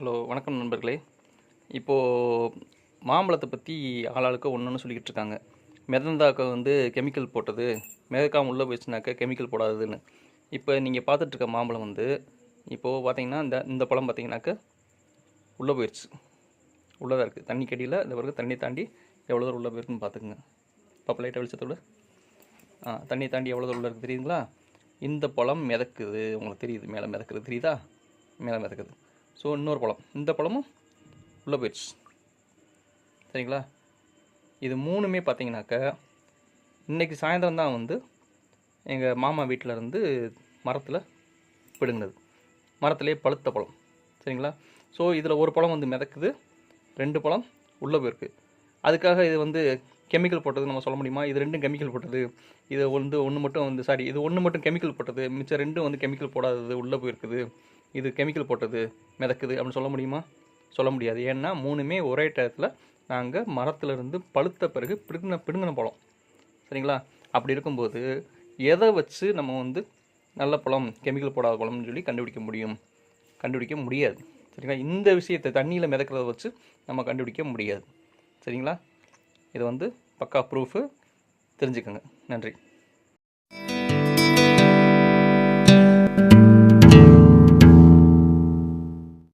Hello வணக்கம் நண்பர்களே. இப்போது மாம்பழத்தை பற்றி ஆளாளுக்கு ஒன்று சொல்லிக்கிட்டு இருக்காங்க. மிதந்தாக்க வந்து கெமிக்கல் போட்டது மிதக்காம உள்ளே போயிடுச்சுனாக்க கெமிக்கல் போடாததுன்னு. இப்போ நீங்கள் பார்த்துட்ருக்க மாம்பழம் வந்து இப்போது பார்த்தீங்கன்னா இந்த இந்த பழம் பார்த்தீங்கன்னாக்க உள்ளே போயிடுச்சு உள்ளே தான் இருக்குது தண்ணி கடியில் இந்த பிறகு தண்ணி தாண்டி எவ்வளோ தூரம் உள்ளே போயிருக்குன்னு பார்த்துக்குங்க பப்ப லைட்டாக வெளிச்சத்தோட. ஆ தண்ணி தாண்டி எவ்வளோ தூரம் உள்ளே இருக்குது தெரியுங்களா இந்த பழம் மிதக்குது. உங்களுக்கு தெரியுது. மேலே மிதக்குது. தெரியுதா? மேலே மிதக்குது. ஸோ இன்னொரு பழம். இந்த பழமும் உள்ளே போயிடுச்சு. சரிங்களா? இது மூணுமே பார்த்தீங்கன்னாக்க இன்றைக்கி சாயந்தரம் தான் வந்து எங்கள் மாமா வீட்டில் இருந்து மரத்தில் பிடுங்கினது. மரத்துலேயே பழுத்த பழம். சரிங்களா? ஸோ இதில் ஒரு பழம் வந்து மிதக்குது. ரெண்டு பழம் உள்ளே போயிருக்கு. அதுக்காக இது வந்து கெமிக்கல் போட்டது நம்ம சொல்ல முடியுமா? இது ரெண்டும் கெமிக்கல் போட்டது. இது வந்து ஒன்று மட்டும் வந்து சாரி இது ஒன்று மட்டும் கெமிக்கல் போட்டது. மிச்சம் ரெண்டும் வந்து கெமிக்கல் போடாதது உள்ளே போயிருக்குது. இது கெமிக்கல் போட்டது மிதக்குது அப்படின்னு சொல்ல முடியுமா? சொல்ல முடியாது. ஏன்னா மூணுமே ஒரே டயத்தில் நாங்கள் மரத்துலேருந்து பழுத்த பிறகு பிடுங்கின பிடுங்கின பழம். சரிங்களா? அப்படி இருக்கும்போது எதை வச்சு நம்ம வந்து நல்ல பழம் கெமிக்கல் போடாத பழம்னு சொல்லி கண்டுபிடிக்க முடியும்? கண்டுபிடிக்க முடியாது. சரிங்களா? இந்த விஷயத்தை தண்ணியில் மிதக்கிறத வச்சு நம்ம கண்டுபிடிக்க முடியாது. சரிங்களா? இது வந்து பக்கா ப்ரூஃபு தெரிஞ்சுக்கோங்க. நன்றி.